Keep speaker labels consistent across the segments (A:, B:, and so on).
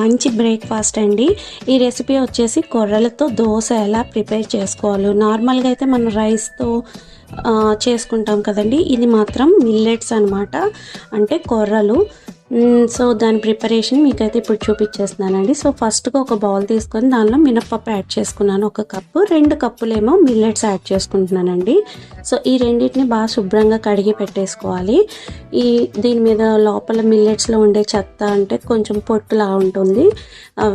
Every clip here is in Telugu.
A: మంచి బ్రేక్ఫాస్ట్ అండి. ఈ రెసిపీ వచ్చేసి కొర్రలతో దోశ ఎలా ప్రిపేర్ చేసుకోవాలి. నార్మల్గా అయితే మనం రైస్తో చేసుకుంటాం కదండి. ఇది మాత్రం మిల్లెట్స్ అనమాట అంటే కొర్రలు సో దాని ప్రిపరేషన్ మీకైతే ఇప్పుడు చూపించేస్తున్నానండి. సో ఫస్ట్గా ఒక బౌల్ తీసుకొని దానిలో మినప్పప్పు యాడ్ చేసుకున్నాను. ఒక కప్పు రెండు కప్పులేమో మిల్లెట్స్ యాడ్ చేసుకుంటున్నానండి. సో ఈ రెండింటిని బాగా శుభ్రంగా కడిగి పెట్టేసుకోవాలి. ఈ దీని మీద లోపల మిల్లెట్స్లో ఉండే చెత్త అంటే కొంచెం పొట్టులా ఉంటుంది.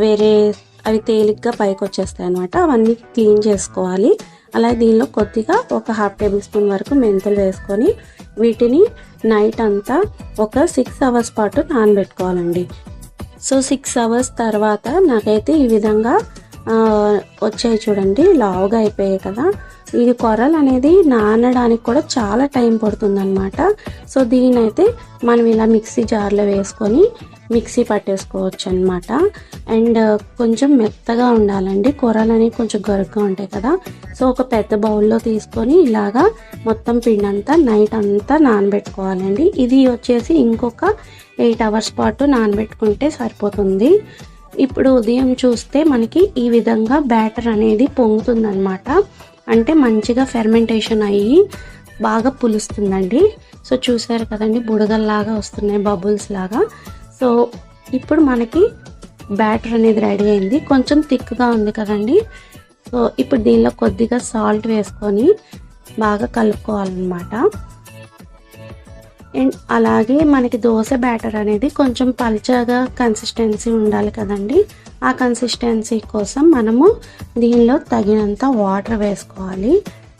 A: వేరే అవి తేలిగ్గా పైకి వచ్చేస్తాయి అనమాట అవన్నీ క్లీన్ చేసుకోవాలి. అలాగే దీనిలో కొద్దిగా ఒక హాఫ్ టేబుల్ స్పూన్ వరకు మెంతులు వేసుకొని వీటిని నైట్ అంతా ఒక సిక్స్ అవర్స్ పాటు నానబెట్టుకోవాలండి. సో సిక్స్ అవర్స్ తర్వాత నాకైతే ఈ విధంగా వచ్చాయి చూడండి లావుగా అయిపోయాయి కదా. ఇది కొరలు అనేది నానడానికి కూడా చాలా టైం పడుతుందన్నమాట. సో దీనైతే మనం ఇలా మిక్సీ జార్లో వేసుకొని మిక్సీ పట్టేసుకోవచ్చు అనమాట అండ్ uh, కొంచెం మెత్తగా ఉండాలండి. కూరలు అనేవి కొంచెం గరుగ్గా ఉంటాయి కదా. సో ఒక పెద్ద బౌల్లో తీసుకొని ఇలాగా మొత్తం పిండి అంతా నైట్ అంతా నానబెట్టుకోవాలండి. ఇది వచ్చేసి ఇంకొక ఎయిట్ అవర్స్ పాటు నానబెట్టుకుంటే సరిపోతుంది. ఇప్పుడు ఉదయం చూస్తే మనకి ఈ విధంగా బ్యాటర్ అనేది పొంగుతుందనమాట అంటే మంచిగా ఫెర్మెంటేషన్ అయ్యి బాగా పులుస్తుందండి. సో చూసారు కదండి బుడగల్లాగా వస్తున్నాయి బబుల్స్ లాగా. సో ఇప్పుడు మనకి బ్యాటర్ అనేది రెడీ అయింది. కొంచెం థిక్గా ఉంది కదండి. సో ఇప్పుడు దీనిలో కొద్దిగా సాల్ట్ వేసుకొని బాగా కలుపుకోవాలన్నమాట. అండ్ అలాగే మనకి దోశ బ్యాటర్ అనేది కొంచెం పల్చగా కన్సిస్టెన్సీ ఉండాలి కదండి. ఆ కన్సిస్టెన్సీ కోసం మనము దీనిలో తగినంత వాటర్ వేసుకోవాలి.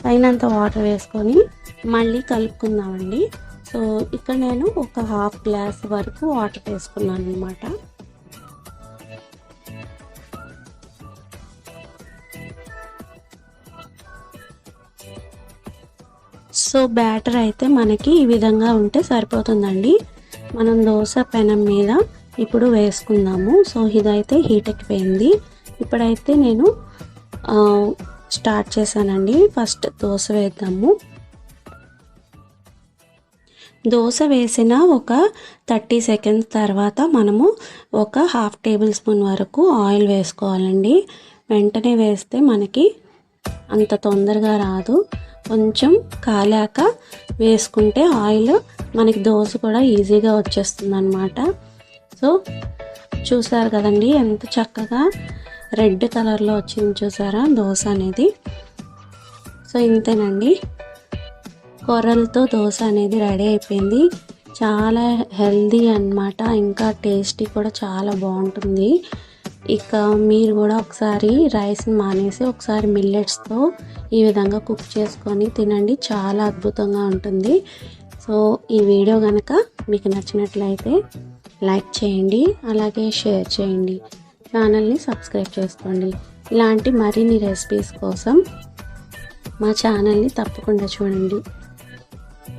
A: తగినంత వాటర్ వేసుకొని మళ్ళీ కలుపుకుందామండి. సో ఇక్కడ నేను ఒక హాఫ్ గ్లాస్ వరకు వాటర్ వేసుకున్నాను అనమాట సో బ్యాటర్ అయితే మనకి ఈ విధంగా ఉంటే సరిపోతుందండి. మనం దోశ పెనం మీద ఇప్పుడు వేసుకుందాము. సో ఇదైతే హీట్ ఎక్కిపోయింది. ఇప్పుడైతే నేను స్టార్ట్ చేశానండి. ఫస్ట్ దోశ వేద్దాము. దోశ వేసిన ఒక థర్టీ సెకండ్స్ తర్వాత మనము ఒక హాఫ్ టేబుల్ స్పూన్ వరకు ఆయిల్ వేసుకోవాలండి. వెంటనే వేస్తే మనకి అంత తొందరగా రాదు. కొంచెం కాలాక వేసుకుంటే ఆయిల్ మనకి దోశ కూడా ఈజీగా వచ్చేస్తుంది అనమాట సో చూసారు కదండి ఎంత చక్కగా రెడ్ కలర్లో వచ్చింది చూసారా దోశ అనేది. సో ఇంతేనండి. కొర్రలతో దోశ అనేది రెడీ అయిపోయింది. చాలా హెల్దీ అన్నమాట. ఇంకా టేస్టీ కూడా చాలా బాగుంటుంది. ఇక మీరు కూడా ఒకసారి రైస్ని మానేసి ఒకసారి మిల్లెట్స్తో ఈ విధంగా కుక్ చేసుకొని తినండి. చాలా అద్భుతంగా ఉంటుంది. సో ఈ వీడియో కనుక మీకు నచ్చినట్లయితే లైక్ చేయండి. అలాగే షేర్ చేయండి. ఛానల్ని సబ్స్క్రైబ్ చేసుకోండి. ఇలాంటి మరిన్ని రెసిపీస్ కోసం మా ఛానల్ని తప్పకుండా చూడండి.